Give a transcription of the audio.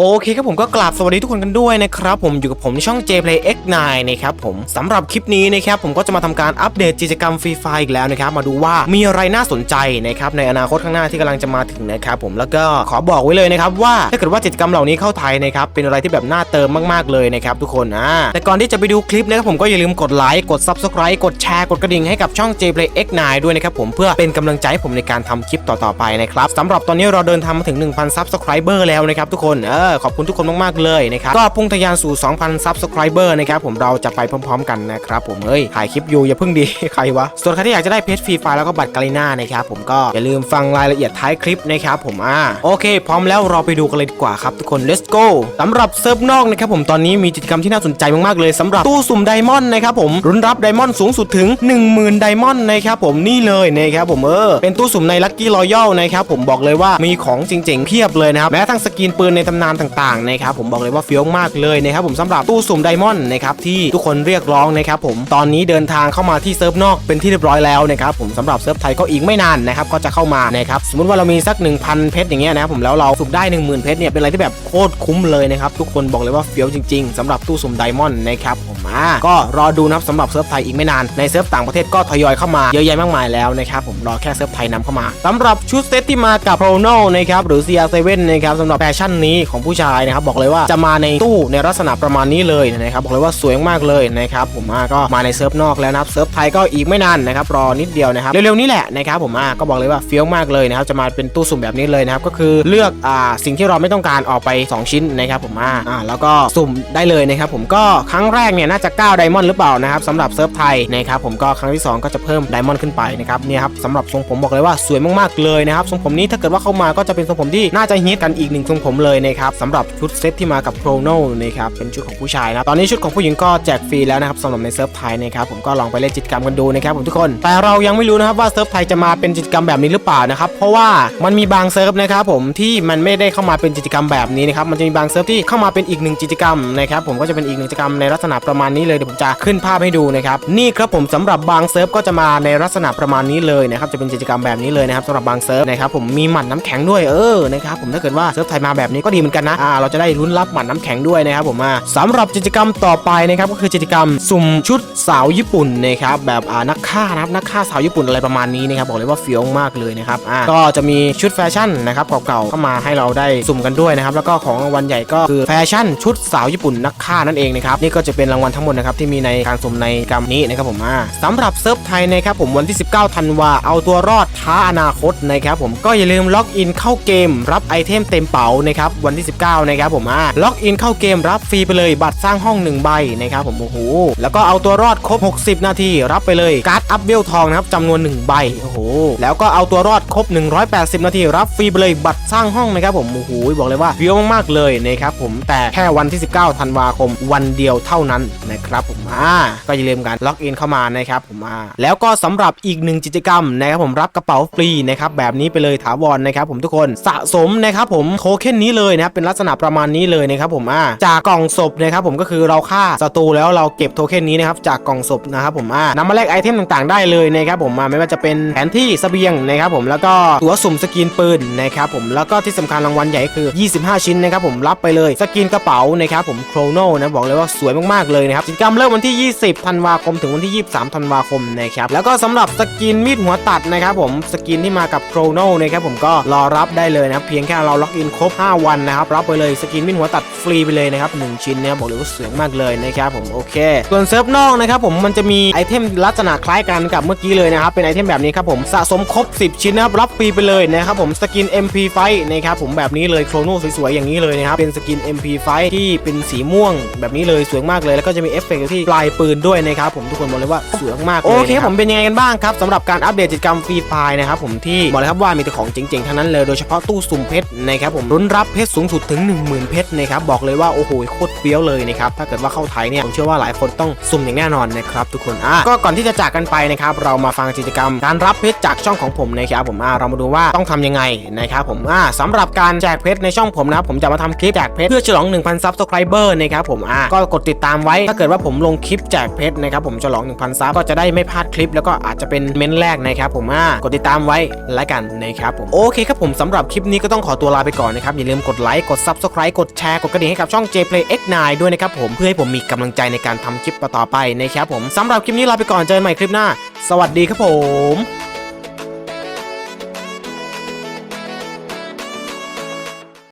โอเคครับผมก็กราบสวัสดีทุกคนกันด้วยนะครับผมอยู่กับผมในช่อง JPlay X9 นะครับผมสำหรับคลิปนี้นะครับผมก็จะมาทำการอัปเดตกิจกรรมฟรีไฟอีกแล้วนะครับมาดูว่ามีอะไรน่าสนใจนะครับในอนาคตข้างหน้าที่กำลังจะมาถึงนะครับผมแล้วก็ขอบอกไว้เลยนะครับว่าถ้าเกิดว่ากิจกรรมเหล่านี้เข้าไทยนะครับเป็นอะไรที่แบบน่าเติมมากๆเลยนะครับทุกคนอ่าแต่ก่อนที่จะไปดูคลิปนะครับผมก็อย่าลืมกดไลค์กด Subscribe กดแชร์กดกระดิ่งให้กับช่อง JPlay X9 ด้วยนะครับผมเพื่อเป็นกำลังใจให้ผมในการทำคลิปต่อๆไปนะครับสำหรับตอนนี้เราเดินทางมาถึง1,000 Subscriber แล้วนะครับทุกคนเออขอบคุณทุกคนมากๆเลยนะครับก็พุ่งทะยานสู่ 2,000 Subscriber นะครับผมเราจะไปพร้อมๆ กันนะครับผมเอ้ยถ่ายคลิปอยู่อย่าเพิ่งดีใครวะส่วนใครที่อยากจะได้เพจฟรีไฟล์แล้วก็บัตรกาลิน่านะครับผมก็อย่าลืมฟังรายละเอียดท้ายคลิปนะครับผมอ่าโอเค พร้อมแล้วเราไปดูกันเลยดีกว่าครับทุกคน let's go สำหรับเซิร์ฟนอกนะครับผมตอนนี้มีกิจกรรมที่น่าสนใจมากๆเลยสำหรับตู้สุ่มไดมอนด์นะครับผมรุนรับไดมอนด์สูงสุดถึง 10,000ไดมอนด์นะครับผมนี่เลยนะครับผมเออเป็นตู้สุ่มในลัคกี้รอยัลนะครับผมบอกเลยว่ามีของจริงๆเพียบเลยนะครับแม้ทั้งสกินปืนในตำนานต่างๆนะครับผมบอกเลยว่าเฟี้ยวมากเลยนะครับผมสำหรับตู้สุ่มไดมอนด์นะครับที่ทุกคนเรียกร้องนะครับผมตอนนี้เดินทางเข้ามาที่เซิร์ฟนอกเป็นที่เรียบร้อยแล้วนะครับผมสำหรับเซิร์ฟไทยก็อีกไม่นานนะครับก็จะเข้ามานะครับสมมติว่าเรามีสัก 1,000 เพชรอย่างเงี้ยนะครับผมแล้วเราสุ่มได้ 10,000 เพชรเนี่ยเป็นอะไรที่แบบโคตรคุ้มเลยนะครับทุกคนบอกเลยว่าเฟี้ยวจริง ๆสำหรับตู้สุ่มไดมอนด์นะครับผมอ่าก็รอดูนะครับสำหรับเซิร์ฟไทยอีกไม่นานในเซิร์ฟต่างประเทศก็ทยอยเข้ามาเยอะแยะมากมายแล้วนะครับผมรอแค่เซิร์ฟไทยนำเข้ามาสำหรับชุดเซตที่มากับโ r รโนนะครับหรือ CR7 นะครับสำหรับแฟชั่นนี้ของผู้ชายนะครับบอกเลยว่าจะมาในตู้ในลักษณะประมาณนี้เลยนะครับบอกเลยว่าสวยมากเลยนะครับผมอ่าก็มาในเซิร์ฟนอกแล้วนะครับเซิร์ฟไทยก็อีกไม่นานนะครับรอนิดเดียวนะครับเร็วๆนี้แหละนะครับผมอ่าก็บอกเลยว่าเฟี้ยวมากเลยนะครับจะมาเป็นตู้สุ่มแบบนี้เลยนะครับก็คือเลือกอ่าสิ่งที่เราไม่ต้องการออกไป 2 ชิ้นนะครับผมอ่าอ่าแล้วก็สุ่มได้เลยนะครับผมก็ครั้งแรกเนี่ยน่าจะ9ไดมอนด์หรือเปล่านะครับสำหรับเซิร์ฟไทยนะครับผมก็ครั้งที่ 2 ก็จะเพิ่มไดมอนด์ขึ้นไปนะครับเนี่ยครับสำหรับทรงผมบอกเลยว่าสวยมากๆเลยนะครับทรงผมนี้ถ้าเกิดว่าเข้ามาก็จะเป็นทรงผมที่น่าจะฮิตกันอีกหนึ่งทรงผมเลยนะครับสำหรับชุดเซตที่มากับโครโนนะครับเป็นชุดของผู้ชายนะตอนนี้ชุดของผู้หญิงก็แจกฟรีแล้วนะครับสำหรับในเซิร์ฟไทยนะครับผมก็ลองไปเล่นกิจกรรมกันดูนะครับผมทุกคน แต่เรายังไม่รู้นะครับว่าเซิร์ฟไทยจะมาเป็นกิจกรรมแบบนี้หรือเปล่านะครับเพราะว่ามันมีบางเซิร์ฟนะครับผมที่มันไม่ได้เข้ามาเป็นกิจกรรมแบบนี้นะครับมันจะมีบางเซิร์ฟที่เข้ามาเป็นอีกหนึ่งกิจกรรมนะครับผมก็จะเป็นอีกหนึ่งกิจกรรมในลักษณะประมาณนี้เลยเดี๋ยวผมจะขึ้นภาพให้ดูนะครับนี่ครับผมสำหรับบางเซิร์ฟก็จะมาในลักษณะประมาณนี้เลยนะครับจะเป็นกิจกรรมแบบนี้เลยนะครับสำหรับบางเซิร์ฟนะครับผมมีหมัดน้ำแข็งด้วยเออนะครับผมถ้าเกิดว่าเซิร์ฟไทยมาแบบนี้ก็ดีเหมือนกันนะอ่าเราจะได้ลุ้นรับหมัดน้ำแข็งด้วยนะครับผมอ่าสำหรับกิจกรรมต่อไปนะครับก็คือกิจกรรมสุ่มชุดสาวญี่ปุ่นนะครับแบบอ่านักฆ่านะครับนักฆ่าสาวญี่ปุ่นอะไรประมาณนี้นะครับบอกเลยว่าเฟี้ยวมากเลยนะครับอ่าก็จะมีชุดแฟชั่นนะครับเก่าๆเข้ามาให้เราได้สุ่มกันด้วยนะครับแล้วก็ของรางวัลใหญ่ก็คือแฟชั่นชุดสาวญี่ปุ่นนักฆ่านั่นเองนะครับนี่ก็จะเป็นรางวัลทั้งหมดนะครับที่มีในการสุ่มในกรรมนี้นะครับผมอ่าสำหรับเซิร์ฟไทยนะครับผมวันที่ 19ธันวาเอาตัวรอดท้าอนาคตนะครับผมก็อย่าลืมล็อกอินเข้าเกมรับไอเทมเต็มเป๋านะครับวันที่19นะครับผมอ่าล็อกอินเข้าเกมรับฟรีไปเลยบัตรสร้างห้อง 1 ใบนะครับผมโอ้โหแล้วก็เอาตัวรอดครบ 60 นาทีรับไปเลยการ์ดอัพเวลทองนะครับจำนวน 1 ใบโอ้โหแล้วก็เอาตัวรอดครบ 180 นาทีรับฟรีไปเลยบัตรสร้างห้องนะครับผมโอ้โหบอกเลยว่าเฟี้ยวมากๆเลยนะครับผมแต่แค่วันที่ 19ธันวาคมวันเดียวเท่านั้นนะครับผมอ่าก็อย่าลืมกันล็อกอินเข้ามานะครับผมอ่าแล้วก็สำหรับอีกหนึ่งกิจกรรมนะครับผมรับกระเป๋าฟรีนะครับแบบนี้ไปเลยถาวรนะครับผมทุกคนสะสมนะครับผมโทเค็นนี้เลยนะครับเป็นลักษณะประมาณนี้เลยนะครับผมอ่าจากกล่องศพนะครับผมก็คือเราฆ่าศัตรูแล้วเราเก็บโทเค็นนี้นะครับจากกล่องศพนะครับผมอ่านำมาแลกไอเทมต่างๆ ได้เลยนะครับผมอ่าไม่ว่าจะเป็นแผนที่เสบียงนะครับผมแล้วก็ตัวสุ่มสกินปืนนะครับผมแล้วก็ที่สำคัญรางวัลใหญ่คือ 25 ชิ้นนะครับผมรับไปเลยสกินกระเป๋านะครับผมโครโนนะบอกเลยว่าสวยมากๆเลยนะครับกิจกรรมเริ่มวันที่ 20ธันวาคมถึงวันที่ 23ธันวาคมนะครับแล้วก็สำหรับสกินมีดหัวตัดนะครับผมสกินที่มากับโครโนนะครับผมก็รอรับได้เลยนะครับเพียงแค่เราล็อกอินครบ 5 วันนะครับรับไปเลยสกินมีดหัวตัดฟรีไปเลยนะครับ1ชิ้นนะครับบอกเลยว่าสวยมากเลยนะครับผมโอเค ส่วนเซิร์ฟนอกนะครับผมมันจะมีไอเทมลักษณะคล้ายกันกับเมื่อกี้เลยนะครับเป็นไอเทมแบบนี้ครับผมสะสมครบ 10 ชิ้นนะครับรับฟรีไปเลยนะครับผมสกิน MP ไฟนะครับผมแบบนี้เลยโครโนสวยๆอย่างนี้เลยนะครับเป็นสกิน MP ไฟที่เป็นสีม่วง แบบนี้เลยสวยมากเลยแล้วก็จะมีเอฟเฟกต์ที่ปลายปืนด้วยนะครับผมทุกคนบอกเลยว่าสวยมากๆเลยโอเคผมเป็นยังไงกันบ้างครับสำหรับการอัปเดตกิจกรรมฟรีไฟนะครับผมที่บอกเลยครับว่ามีแต่ของเจ๋งๆทั้งนั้นเลยโดยเฉพาะตู้สุ่มเพชรนะครับผมรุนรับเพชรสูงสุดดถึง 10,000 เพชรนะครับบอกเลยว่าโอ้โหโคตรเฟี้ยวเลยนะครับถ้าเกิดว่าเข้าไทยเนี่ยผมเชื่อว่าหลายคนต้องสุ่มอย่างแน่นอนนะครับทุกคนอะก็ก่อนที่จะจากกันไปนะครับเรามาฟังกิจกรรม การรับเพชรจากช่องของผมนะครับผมอะเรามาดูว่าต้องทำยังไงนะครับผมอะสำหรับการแจกเพชรในช่องผมนะผมจะมาทำคลิปแจกเพชรเพื่อฉลอง 1,000ซับสไครเบอร์นะครับผมอะก็กดติดตามไว้ถ้าเกิดว่าผมลงคลิปแจกเพชรนะครับผมฉลอง 1,000ซับก็จะได้ไม่พลาดคลิป แล้วก็อาจจะเป็นเม้นแรกนะครับผมอะกดติดตามไว้แล้วกันนะครับผมโอเคครับผมสำหรับคลิปนี้ก็ต้องขอตัวลาไปก่อนนะครับอย่าลืมกดไลค์กด Subscribe กดแชร์กดกระดิ่งให้กับช่อง JPlay X9 ด้วยนะครับผมเพื่อให้ผมมีกำลังใจในการทำคลิปต่อไปนะครับผมสำหรับคลิปนี้ลาไปก่อนเจอกันใหม่คลิปหน้า สวัสดีครับผม